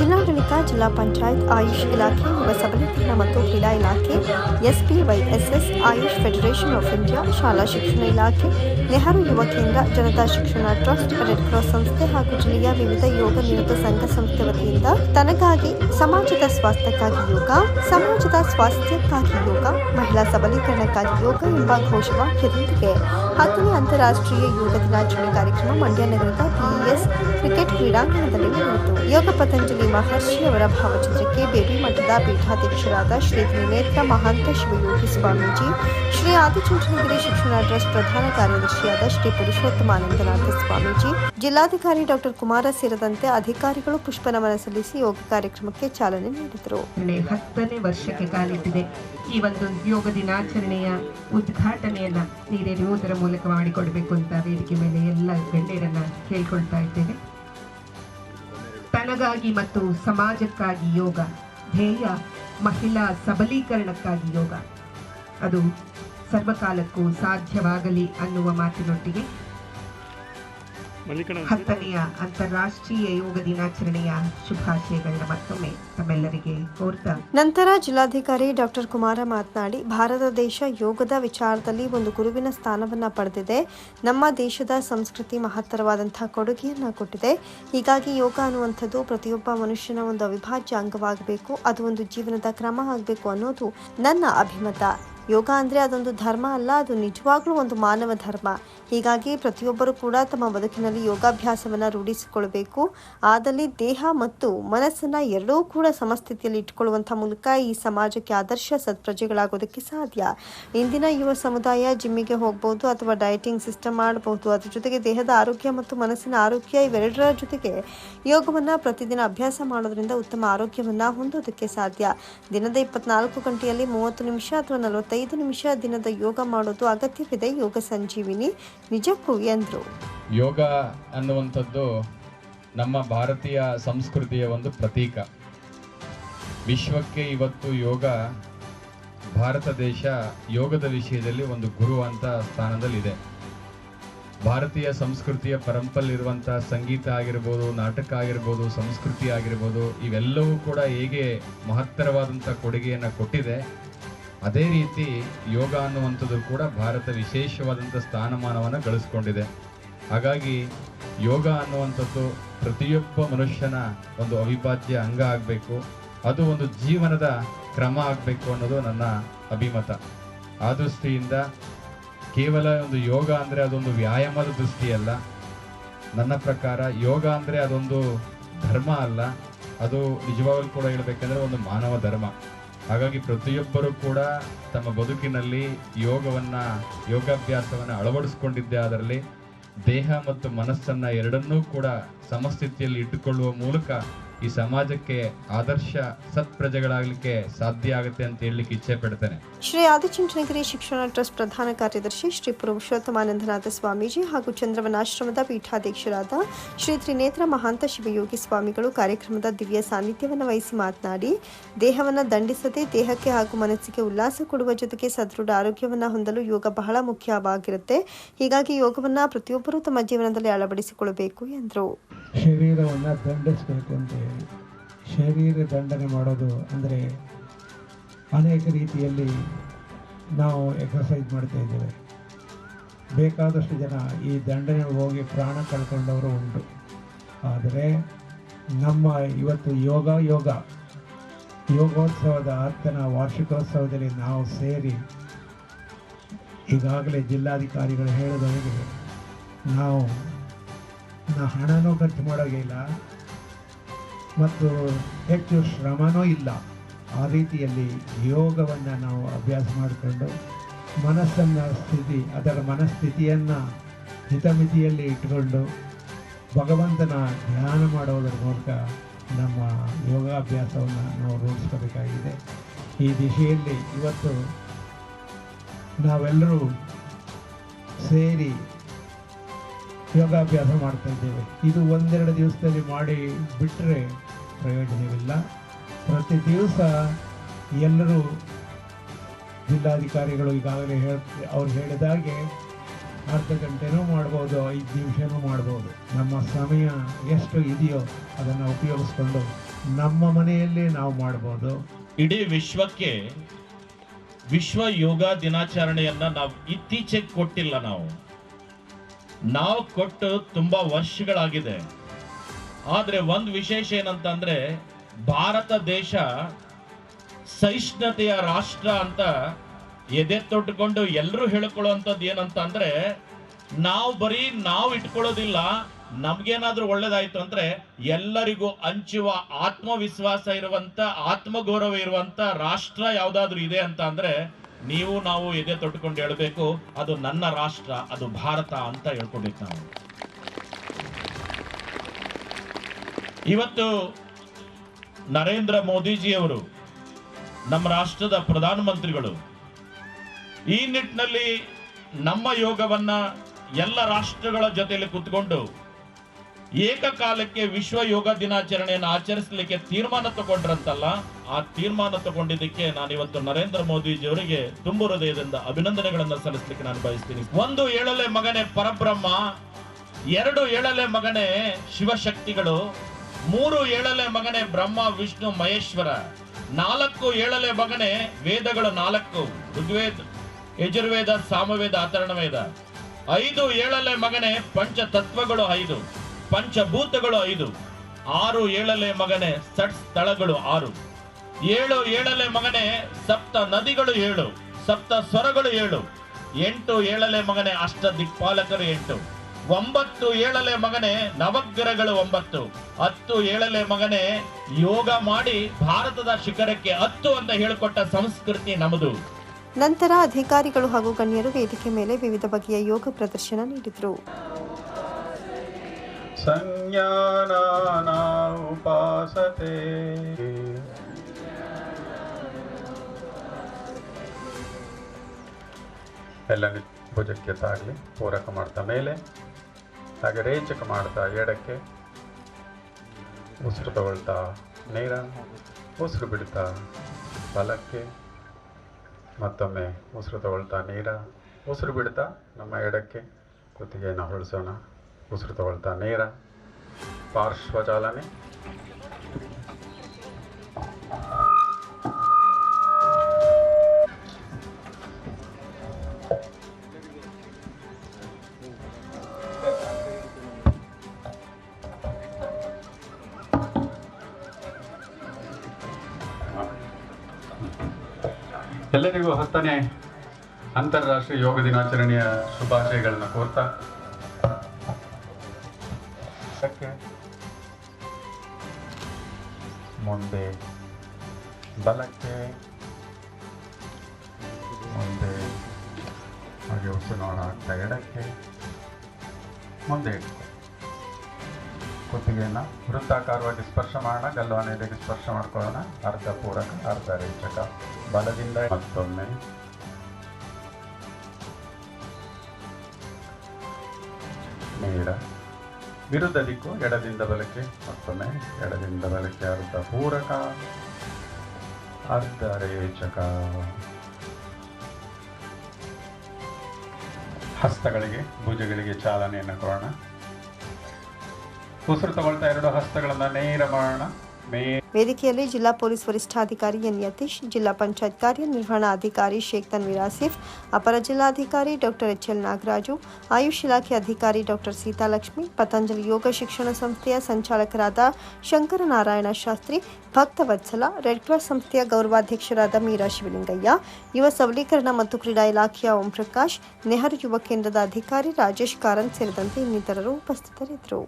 ಜಿಲ್ಲಾಡಳಿತ ಜಿಲ್ಲಾ ಪಂಚಾಯತ್, ಆಯುಷ್ ಇಲಾಖೆ, ಯುವ ಸಬಲೀಕರಣ ಮತ್ತು ಕ್ರೀಡಾ ಇಲಾಖೆ, SPYSS, Ayush federation of India, ಶಾಲಾ ಶಿಕ್ಷಣ ಇಲಾಖೆ, ನೆಹರು ಯುವ ಕೇಂದ್ರ, ಜನತಾ ಶಿಕ್ಷಣ ಟ್ರಸ್ಟ್, ರೆಡ್ ಕ್ರಾಸ್ ಸಂಸ್ಥೆ ಹಾಗೂ ಜಿಲ್ಲೆಯ ವಿವಿಧ ಯೋಗ ನಿರತ ಸಂಘ ಸಂಸ್ಥೆ ವತಿಯಿಂದ ತನಗಾಗಿ ಸಮಾಜದ ಸ್ವಾಸ್ಥ್ಯಕ್ಕಾಗಿ ಯೋಗ, ಸಮಾಜದ ಸ್ವಾಸ್ಥ್ಯಕ್ಕಾಗಿ ಯೋಗ, ಮಹಿಳಾ ಸಬಲೀಕರಣಕ್ಕಾಗಿ ಯೋಗ ಎಂಬ ಘೋಷವಾಕ್ಯದೊಂದಿಗೆ ಹತ್ತನೇ ಅಂತಾರಾಷ್ಟ್ರೀಯ ಯೋಗ ದಿನಾಚರಣೆ ಕಾರ್ಯಕ್ರಮ ಮಂಡ್ಯ ನಗರದ ಪಿಇಎಸ್ ಕ್ರಿಕೆಟ್ ಕ್ರೀಡಾಂಗಣದಲ್ಲಿ ನಡೆಯಿತು ಯೋಗ ಪತಂಜಲಿ ಮಹರ್ಷಿ ಅವರ ಭಾವಚಿತ್ರಕ್ಕೆ ಬೇಬಿ ಮಠದ ಪೀಠಾಧ್ಯಕ್ಷರಾದ ಶ್ರೀ ತ್ರಿನೇತ್ರ ಮಹಾಂತ ಶಿವಯೋಗಿ ಸ್ವಾಮೀಜಿ, ಶ್ರೀ ಆದಿಚುಂಚನಗಿರಿ ಶಿಕ್ಷಣ ಟ್ರಸ್ಟ್ ಪ್ರಧಾನ ಕಾರ್ಯದರ್ಶಿಯಾದ ಶ್ರೀ ಪುರುಷೋತ್ತಮಾನಂದನಾಥ ಸ್ವಾಮೀಜಿ, ಜಿಲ್ಲಾಧಿಕಾರಿ ಡಾಕ್ಟರ್ ಕುಮಾರ ಸೇರಿದಂತೆ ಅಧಿಕಾರಿಗಳು ಪುಷ್ಪನಮನ ಸಲ್ಲಿಸಿ ಯೋಗ ಕಾರ್ಯಕ್ರಮಕ್ಕೆ ಚಾಲನೆ ನೀಡಿದರು. ಹತ್ತನೇ ವರ್ಷಕ್ಕೆ ಕಾಲಿಟ್ಟಿದೆ. ಈ ಒಂದು ಯೋಗ ದಿನಾಚರಣೆಯ ಉದ್ಘಾಟನೆಯನ್ನ ನೀಡಿರುವುದರ ಮೂಲಕ ಮಾಡಿಕೊಡಬೇಕು ಅಂತ ವೇದಿಕೆ ಮೇಲೆ ಎಲ್ಲ ಗಣ್ಯರನ್ನ ಕೇಳ್ಕೊಳ್ತಾ ಇದ್ದೇನೆ ತನಗಾಗಿ ಮತ್ತು ಸಮಾಜಕ್ಕಾಗಿ ಯೋಗ ಧ್ಯೇಯ ಮಹಿಳಾ ಸಬಲೀಕರಣಕ್ಕಾಗಿ ಯೋಗ. ಅದು ಸರ್ವಕಾಲಕ್ಕೂ ಸಾಧ್ಯವಾಗಲಿ ಅನ್ನುವ ಮಾತಿನೊಟ್ಟಿಗೆ ಹತ್ತನೆಯ ಅಂತಾರಾಷ್ಟ್ರೀಯ ಯೋಗ ದಿನಾಚರಣೆಯ ಶುಭಾಶಯಗಳನ್ನ ಮತ್ತೊಮ್ಮೆ ತಮ್ಮೆಲ್ಲರಿಗೆ ಕೋರ್ತಾ. ನಂತರ ಜಿಲ್ಲಾಧಿಕಾರಿ ಡಾಕ್ಟರ್ ಕುಮಾರ ಮಾತನಾಡಿ ಭಾರತ ದೇಶ ಯೋಗದ ವಿಚಾರದಲ್ಲಿ ಒಂದು ಗುರುವಿನ ಸ್ಥಾನವನ್ನ ಪಡೆದಿದೆ. ನಮ್ಮ ದೇಶದ ಸಂಸ್ಕೃತಿ ಮಹತ್ತರವಾದಂತಹ ಕೊಡುಗೆಯನ್ನ ಕೊಟ್ಟಿದೆ. ಹೀಗಾಗಿ ಯೋಗ ಅನ್ನುವಂಥದ್ದು ಪ್ರತಿಯೊಬ್ಬ ಮನುಷ್ಯನ ಒಂದು ಅವಿಭಾಜ್ಯ ಅಂಗವಾಗಬೇಕು ಅದು ಒಂದು ಜೀವನದ ಕ್ರಮ ಆಗಬೇಕು ಅನ್ನೋದು ನನ್ನ ಅಭಿಮತ. ಯೋಗ ಅಂದರೆ ಅದೊಂದು ಧರ್ಮ ಅಲ್ಲ, ಅದು ನಿಜವಾಗ್ಲೂ ಒಂದು ಮಾನವ ಧರ್ಮ. ಹೀಗಾಗಿ ಪ್ರತಿಯೊಬ್ಬರು ಕೂಡ ತಮ್ಮ ಬದುಕಿನಲ್ಲಿ ಯೋಗಾಭ್ಯಾಸವನ್ನು ರೂಢಿಸಿಕೊಳ್ಬೇಕು ಆದಲ್ಲಿ ದೇಹ ಮತ್ತು ಮನಸ್ಸನ್ನು ಎರಡೂ ಕೂಡ ಸಮಸ್ಥಿತಿಯಲ್ಲಿ ಇಟ್ಟುಕೊಳ್ಳುವಂಥ ಮೂಲಕ ಈ ಸಮಾಜಕ್ಕೆ ಆದರ್ಶ ಸತ್ಪ್ರಜೆಗಳಾಗೋದಕ್ಕೆ ಸಾಧ್ಯ. ಇಂದಿನ ಯುವ ಸಮುದಾಯ ಜಿಮ್ಮಿಗೆ ಹೋಗ್ಬೋದು ಅಥವಾ ಡಯಟಿಂಗ್ ಸಿಸ್ಟಮ್ ಮಾಡಬಹುದು ಅದ್ರ ಜೊತೆಗೆ ದೇಹದ ಆರೋಗ್ಯ ಮತ್ತು ಮನಸ್ಸಿನ ಆರೋಗ್ಯ ಇವೆರಡರ ಜೊತೆಗೆ ಯೋಗವನ್ನು ಪ್ರತಿದಿನ ಅಭ್ಯಾಸ ಮಾಡೋದ್ರಿಂದ ಉತ್ತಮ ಆರೋಗ್ಯವನ್ನು ಹೊಂದೋದಕ್ಕೆ ಸಾಧ್ಯ. ದಿನದ ಇಪ್ಪತ್ನಾಲ್ಕು ಗಂಟೆಯಲ್ಲಿ ಮೂವತ್ತು ನಿಮಿಷ ಅಥವಾ ನಲವತ್ತೈದು ನಿಮಿಷ ದಿನದ ಯೋಗ ಮಾಡೋದು ಅಗತ್ಯವಿದೆ. ಯೋಗ ಸಂಜೀವಿನಿ, ನಿಜಕ್ಕೂ ಎಂದರು. ಯೋಗ ಅನ್ನುವಂಥದ್ದು ನಮ್ಮ ಭಾರತೀಯ ಸಂಸ್ಕೃತಿಯ ಒಂದು ಪ್ರತೀಕ. ವಿಶ್ವಕ್ಕೆ ಇವತ್ತು ಯೋಗ ಭಾರತ ದೇಶ ಯೋಗದ ವಿಷಯದಲ್ಲಿ ಒಂದು ಗುರು ಅಂತ ಸ್ಥಾನದಲ್ಲಿದೆ. ಭಾರತೀಯ ಸಂಸ್ಕೃತಿಯ ಪರಂಪರಲ್ಲಿರುವಂಥ ಸಂಗೀತ ಆಗಿರ್ಬೋದು, ನಾಟಕ ಆಗಿರ್ಬೋದು, ಸಂಸ್ಕೃತಿ ಆಗಿರ್ಬೋದು, ಇವೆಲ್ಲವೂ ಕೂಡ ಹೇಗೆ ಮಹತ್ತರವಾದಂಥ ಕೊಡುಗೆಯನ್ನು ಕೊಟ್ಟಿದೆ. ಅದೇ ರೀತಿ ಯೋಗ ಅನ್ನುವಂಥದ್ದು ಕೂಡ ಭಾರತ ವಿಶೇಷವಾದಂಥ ಸ್ಥಾನಮಾನವನ್ನು ಗಳಿಸ್ಕೊಂಡಿದೆ. ಹಾಗಾಗಿ ಯೋಗ ಅನ್ನುವಂಥದ್ದು ಪ್ರತಿಯೊಬ್ಬ ಮನುಷ್ಯನ ಒಂದು ಅವಿಭಾಜ್ಯ ಅಂಗ ಆಗಬೇಕು. ಅದು ಒಂದು ಜೀವನದ ಕ್ರಮ ಆಗಬೇಕು ಅನ್ನೋದು ನನ್ನ ಅಭಿಮತ. ಆ ದೃಷ್ಟಿಯಿಂದ ಕೇವಲ ಒಂದು ಯೋಗ ಅಂದರೆ ಅದೊಂದು ವ್ಯಾಯಾಮದ ದೃಷ್ಟಿಯಲ್ಲ. ನನ್ನ ಪ್ರಕಾರ ಯೋಗ ಅಂದರೆ ಅದೊಂದು ಧರ್ಮ ಅಲ್ಲ. ಅದು ನಿಜವಾಗಲೂ ಕೂಡ ಹೇಳಬೇಕಂದ್ರೆ ಒಂದು ಮಾನವ ಧರ್ಮ. ಹಾಗಾಗಿ ಪ್ರತಿಯೊಬ್ಬರೂ ಕೂಡ ತಮ್ಮ ಬದುಕಿನಲ್ಲಿ ಯೋಗವನ್ನ, ಯೋಗಾಭ್ಯಾಸವನ್ನು ಅಳವಡಿಸ್ಕೊಂಡಿದ್ದೇ ಅದರಲ್ಲಿ ದೇಹ ಮತ್ತು ಮನಸ್ಸನ್ನ ಎರಡನ್ನೂ ಕೂಡ ಸಮಸ್ಥಿತಿಯಲ್ಲಿ ಇಟ್ಟುಕೊಳ್ಳುವ ಮೂಲಕ ಈ ಸಮಾಜಕ್ಕೆ ಆದರ್ಶ ಸತ್ಪ್ರಜೆಗಳಾಗಲಿಕ್ಕೆ ಸಾಧ್ಯ ಆಗುತ್ತೆ ಅಂತ ಹೇಳಲಿಕ್ಕೆ ಇಚ್ಛೆ ಪಡ್ತೇನೆ. ಶ್ರೀ ಆದಿಚುಂಚನಗಿರಿ ಶಿಕ್ಷಣ ಟ್ರಸ್ಟ್ ಪ್ರಧಾನ ಕಾರ್ಯದರ್ಶಿ ಶ್ರೀ ಪುರುಷೋತ್ತಮಾನಂದನಾಥ ಸ್ವಾಮೀಜಿ ಹಾಗೂ ಚಂದ್ರವನಾಶ್ರಮದ ಪೀಠಾಧ್ಯಕ್ಷರಾದ ಶ್ರೀ ತ್ರಿನೇತ್ರ ಮಹಾಂತ ಶಿವಯೋಗಿ ಸ್ವಾಮಿಗಳು ಕಾರ್ಯಕ್ರಮದ ದಿವ್ಯ ಸಾನ್ನಿಧ್ಯವನ್ನು ವಹಿಸಿ ಮಾತನಾಡಿ ದೇಹವನ್ನು ದಂಡಿಸದೆ ದೇಹಕ್ಕೆ ಹಾಗೂ ಮನಸ್ಸಿಗೆ ಉಲ್ಲಾಸ ಕೊಡುವ ಜೊತೆಗೆ ಸದೃಢ ಆರೋಗ್ಯವನ್ನು ಹೊಂದಲು ಯೋಗ ಬಹಳ ಮುಖ್ಯವಾಗಿರುತ್ತೆ. ಹೀಗಾಗಿ ಯೋಗವನ್ನು ಪ್ರತಿಯೊಬ್ಬರೂ ತಮ್ಮ ಜೀವನದಲ್ಲಿ ಅಳವಡಿಸಿಕೊಳ್ಳಬೇಕು ಎಂದರು. ಶರೀರವನ್ನು ದಂಡಿಸಬೇಕು ಅಂತ ಹೇಳಿ. ಶರೀರ ದಂಡನೆ ಮಾಡೋದು ಅಂದರೆ ಅನೇಕ ರೀತಿಯಲ್ಲಿ ನಾವು ಎಕ್ಸಸೈಸ್ ಮಾಡ್ತಾ ಇದ್ದೇವೆ. ಬೇಕಾದಷ್ಟು ಜನ ಈ ದಂಡನೆ ಹೋಗಿ ಪ್ರಾಣ ಕಳ್ಕೊಂಡವರು ಉಂಟು. ಆದರೆ ನಮ್ಮ ಇವತ್ತು ಯೋಗ ಯೋಗ, ಯೋಗೋತ್ಸವದ ಹತ್ತನ ವಾರ್ಷಿಕೋತ್ಸವದಲ್ಲಿ ನಾವು ಸೇರಿ ಈಗಾಗಲೇ ಜಿಲ್ಲಾಧಿಕಾರಿಗಳು ಹೇಳಿದವರಿಗೆ ನಾವು, ನಾ ಹಣನೂ ಖರ್ಚು ಮಾಡೋಂಗಿಲ್ಲ ಮತ್ತು ಹೆಚ್ಚು ಶ್ರಮನೂ ಇಲ್ಲ. ಆ ರೀತಿಯಲ್ಲಿ ಯೋಗವನ್ನು ನಾವು ಅಭ್ಯಾಸ ಮಾಡಿಕೊಂಡು ಮನಸ್ಸನ್ನು ಸ್ಥಿತಿ, ಅದರ ಮನಸ್ಥಿತಿಯನ್ನು ಹಿತಮಿತಿಯಲ್ಲಿ ಇಟ್ಟುಕೊಂಡು ಭಗವಂತನ ಧ್ಯಾನ ಮಾಡೋದರ ಮೂಲಕ ನಮ್ಮ ಯೋಗಾಭ್ಯಾಸವನ್ನು ನಾವು ರೂಢಿಸ್ಕೋಬೇಕಾಗಿದೆ. ಈ ದಿಶೆಯಲ್ಲಿ ಇವತ್ತು ನಾವೆಲ್ಲರೂ ಸೇರಿ ಯೋಗಾಭ್ಯಾಸ ಮಾಡ್ತಾ ಇದ್ದೇವೆ. ಇದು ಒಂದೆರಡು ದಿವಸದಲ್ಲಿ ಮಾಡಿ ಬಿಟ್ಟರೆ ಪ್ರಯೋಜನವಿಲ್ಲ. ಪ್ರತಿ ದಿವಸ ಎಲ್ಲರೂ ಜಿಲ್ಲಾಧಿಕಾರಿಗಳು ಈಗಾಗಲೇ ಹೇಳ್, ಅವ್ರು ಹೇಳಿದಾಗೆ ಅರ್ಧ ಗಂಟೆನೂ ಮಾಡ್ಬೋದು, ಐದು ನಿಮಿಷನೂ ಮಾಡ್ಬೋದು. ನಮ್ಮ ಸಮಯ ಎಷ್ಟು ಇದೆಯೋ ಅದನ್ನು ಉಪಯೋಗಿಸ್ಕೊಂಡು ನಮ್ಮ ಮನೆಯಲ್ಲಿ ನಾವು ಮಾಡ್ಬೋದು. ಇಡೀ ವಿಶ್ವಕ್ಕೆ ವಿಶ್ವ ಯೋಗ ದಿನಾಚರಣೆಯನ್ನು ನಾವು ಇತ್ತೀಚೆಗೆ ಕೊಟ್ಟಿಲ್ಲ ನಾವು. ನಾವು ಕೊಟ್ಟು ತುಂಬ ವರ್ಷಗಳಾಗಿದೆ. ಆದ್ರೆ ಒಂದು ವಿಶೇಷ ಏನಂತಂದ್ರೆ ಭಾರತ ದೇಶ ಸಹಿಷ್ಣುತೆಯ ರಾಷ್ಟ್ರ ಅಂತ ಎದೆ ತೊಟ್ಟುಕೊಂಡು ಎಲ್ಲರೂ ಹೇಳ್ಕೊಳ್ಳುವಂಥದ್ದು ಏನಂತ ಅಂದ್ರೆ ನಾವು ಬರೀ ನಾವು ಇಟ್ಕೊಳ್ಳೋದಿಲ್ಲ, ನಮ್ಗೇನಾದ್ರೂ ಒಳ್ಳೇದಾಯ್ತು ಅಂದ್ರೆ ಎಲ್ಲರಿಗೂ ಹಂಚುವ ಆತ್ಮವಿಶ್ವಾಸ ಇರುವಂತ, ಆತ್ಮಗೌರವ ಇರುವಂತ ರಾಷ್ಟ್ರ ಯಾವ್ದಾದ್ರು ಇದೆ ಅಂತ ಅಂದ್ರೆ ನೀವು ನಾವು ಎದೆ ತೊಟ್ಟುಕೊಂಡು ಹೇಳ್ಬೇಕು, ಅದು ನನ್ನ ರಾಷ್ಟ್ರ, ಅದು ಭಾರತ ಅಂತ ಹೇಳ್ಕೊಂಡಿದ್ದ ನಾವು. ಇವತ್ತು ನರೇಂದ್ರ ಮೋದಿಜಿಯವರು ನಮ್ಮ ರಾಷ್ಟ್ರದ ಪ್ರಧಾನಮಂತ್ರಿಗಳು ಈ ನಿಟ್ಟಿನಲ್ಲಿ ನಮ್ಮ ಯೋಗವನ್ನ ಎಲ್ಲ ರಾಷ್ಟ್ರಗಳ ಜೊತೆಯಲ್ಲಿ ಕುತ್ಕೊಂಡು ಏಕಕಾಲಕ್ಕೆ ವಿಶ್ವ ಯೋಗ ದಿನಾಚರಣೆಯನ್ನು ಆಚರಿಸಲಿಕ್ಕೆ ತೀರ್ಮಾನ ತಗೊಂಡ್ರಂತಲ್ಲ, ಆ ತೀರ್ಮಾನ ತಗೊಂಡಿದ್ದಕ್ಕೆ ನಾನು ಇವತ್ತು ನರೇಂದ್ರ ಮೋದಿಜಿ ಅವರಿಗೆ ತುಂಬು ಹೃದಯದಿಂದ ಅಭಿನಂದನೆಗಳನ್ನು ಸಲ್ಲಿಸಲಿಕ್ಕೆ ನಾನು ಬಯಸ್ತೀನಿ. ಒಂದು ಏಳಲೆ ಮಗನೇ ಪರಬ್ರಹ್ಮ, ಎರಡು ಏಳಲೆ ಮಗನೇ ಶಿವಶಕ್ತಿಗಳು ಮೂರು ಏಳಲೆ ಮಗನೇ ಬ್ರಹ್ಮ, ವಿಷ್ಣು, ಮಹೇಶ್ವರ. ನಾಲ್ಕು ಏಳಲೆ ಮಗನೇ ವೇದಗಳು ನಾಲ್ಕು. ಋಗ್ವೇದ, ಯಜುರ್ವೇದ, ಸಾಮವೇದ ಅಥರ್ಣವೇದ ಐದು ಏಳಲೆ ಮಗನೇ ಪಂಚ ತತ್ವಗಳು ಐದು. ಪಂಚಭೂತಗಳು ಐದು. ಆರು ಏಳಲೆ ಮಗನೇ ಸಟ್ ಸ್ಥಳಗಳು ಆರು. ಏಳು ಏಳಲೆ ಮಗನೇ ಸಪ್ತ ನದಿಗಳು ಏಳು. ಸಪ್ತ ಸ್ವರಗಳು ಏಳು. ಎಂಟು ಏಳಲೆ ಮಗನೇ ಅಷ್ಟ ದಿಕ್ಪಾಲಕರು ಎಂಟು. ಒಂಬತ್ತು ಏಳಲೆ ಮಗನೇ ನವಗ್ರಹಗಳು ಒಂಬತ್ತು. ಹತ್ತು ಏಳಲೆ ಮಗನೇ ಯೋಗ ಮಾಡಿ ಭಾರತದ ಶಿಖರಕ್ಕೆ ಹತ್ತು ಅಂತ ಹೇಳಿಕೊಟ್ಟ ಸಂಸ್ಕೃತಿ ನಮ್ಮದು ನಂತರ ಅಧಿಕಾರಿಗಳು ಹಾಗೂ ಗಣ್ಯರು ವೇದಿಕೆ ಮೇಲೆ ವಿವಿಧ ಬಗೆಯ ಯೋಗ ಪ್ರದರ್ಶನ ನೀಡಿದರು. ಉಪಾಸತೆ. ಎಲ್ಲ ಭುಜಕ್ಕೆ ತಾಗಲಿ ಪೂರಕ ಮಾಡ್ತಾ ಮೇಲೆ. ಹಾಗೆ ರೇಚಕ ಮಾಡ್ತಾ ಎಡಕ್ಕೆ ಉಸಿರು ತಗೊಳ್ತಾ, ನೇರ ಉಸಿರು ಬಿಡ್ತಾ, ಬಲಕ್ಕೆ ಮತ್ತೊಮ್ಮೆ ಉಸಿರು ತಗೊಳ್ತಾ, ನೀರ ಉಸಿರು ಬಿಡ್ತಾ, ನಮ್ಮ ಎಡಕ್ಕೆ ಕುತ್ತಿಗೆಯನ್ನು ಹೊಳಿಸೋಣ ಉಸಿರು ತಗೊಳ್ತಾ, ನೇರ ಪಾರ್ಶ್ವಚಾಲನೆ ಎಲ್ಲರಿಗೂ ಹತ್ತನೇ ಅಂತಾರಾಷ್ಟ್ರೀಯ ಯೋಗ ದಿನಾಚರಣೆಯ ಶುಭಾಶಯಗಳನ್ನು ಕೋರ್ತಾ ಮುಂದೆ ಬಲಕ್ಕೆ ಮುಂದೆ ಹಾಗೆ ಉಸಿರು ಆಗ್ತಾ ಎಡಕ್ಕೆ ಮುಂದೆ. ಕುತ್ತಿಗೆಯನ್ನು ವೃತ್ತಾಕಾರವಾಗಿ ಸ್ಪರ್ಶ ಮಾಡೋಣ ಗಲ್ವಾನ ಎದೆಗೆ ಸ್ಪರ್ಶ ಮಾಡ್ಕೊಳ್ಳೋಣ. ಅರ್ಧ ಪೂರಕ, ಅರ್ಧ ರೇಚಕ ಬಲದಿಂದ ಮತ್ತೊಮ್ಮೆ. ನೀಡ ವಿರುದ್ಧ ದಿಕ್ಕು, ಎಡದಿಂದ ಬಲಕ್ಕೆ, ಮತ್ತೊಮ್ಮೆ ಎಡದಿಂದ ಬಲಕ್ಕೆ ಅರ್ಧ ಪೂರಕ, ಅರ್ಧ ರೇಚಕ. ಹಸ್ತಗಳಿಗೆ, ಭುಜಗಳಿಗೆ ಚಾಲನೆಯನ್ನು ಕೊಡೋಣ. ಉಸಿರು ತಗೊಳ್ತಾ ಎರಡು ಹಸ್ತಗಳನ್ನು ನೇರ ಮಾಡೋಣ ವೇದಿಕೆಯಲ್ಲಿ ಜಿಲ್ಲಾ ಪೊಲೀಸ್ ವರಿಷ್ಠಾಧಿಕಾರಿ ಎನ್ ಯತೀಶ್, ಜಿಲ್ಲಾ ಪಂಚಾಯತ್ ಕಾರ್ಯನಿರ್ವಹಣಾಧಿಕಾರಿ ಶೇಖ್ ತನ್ವೀರ್ ಆಸಿಫ್, ಅಪರ ಜಿಲ್ಲಾಧಿಕಾರಿ doctor H L Nagaraju, Ayush ಇಲಾಖೆ ಅಧಿಕಾರಿ ಡಾಕ್ಟರ್ ಸೀತಾಲಕ್ಷ್ಮಿ, ಪತಂಜಲಿ ಯೋಗ ಶಿಕ್ಷಣ ಸಂಸ್ಥೆಯ ಸಂಚಾಲಕರಾದ ಶಂಕರನಾರಾಯಣ ಶಾಸ್ತ್ರಿ ಭಕ್ತವತ್ಸಲ ರೆಡ್ ಕ್ರಾಸ್ ಸಂಸ್ಥೆಯ ಗೌರವಾಧ್ಯಕ್ಷರಾದ ಮೀರಾ ಶಿವಲಿಂಗಯ್ಯ, ಯುವ ಸಬಲೀಕರಣ ಮತ್ತು ಕ್ರೀಡಾ ಇಲಾಖೆಯ ಓಂ ಪ್ರಕಾಶ್ ನೆಹರು ಯುವ ಕೇಂದ್ರದ ಅಧಿಕಾರಿ ರಾಜೇಶ್ ಕಾರಂತ್ ಸೇರಿದಂತೆ ಇನ್ನಿತರರು ಉಪಸ್ಥಿತರಿದ್ದರು.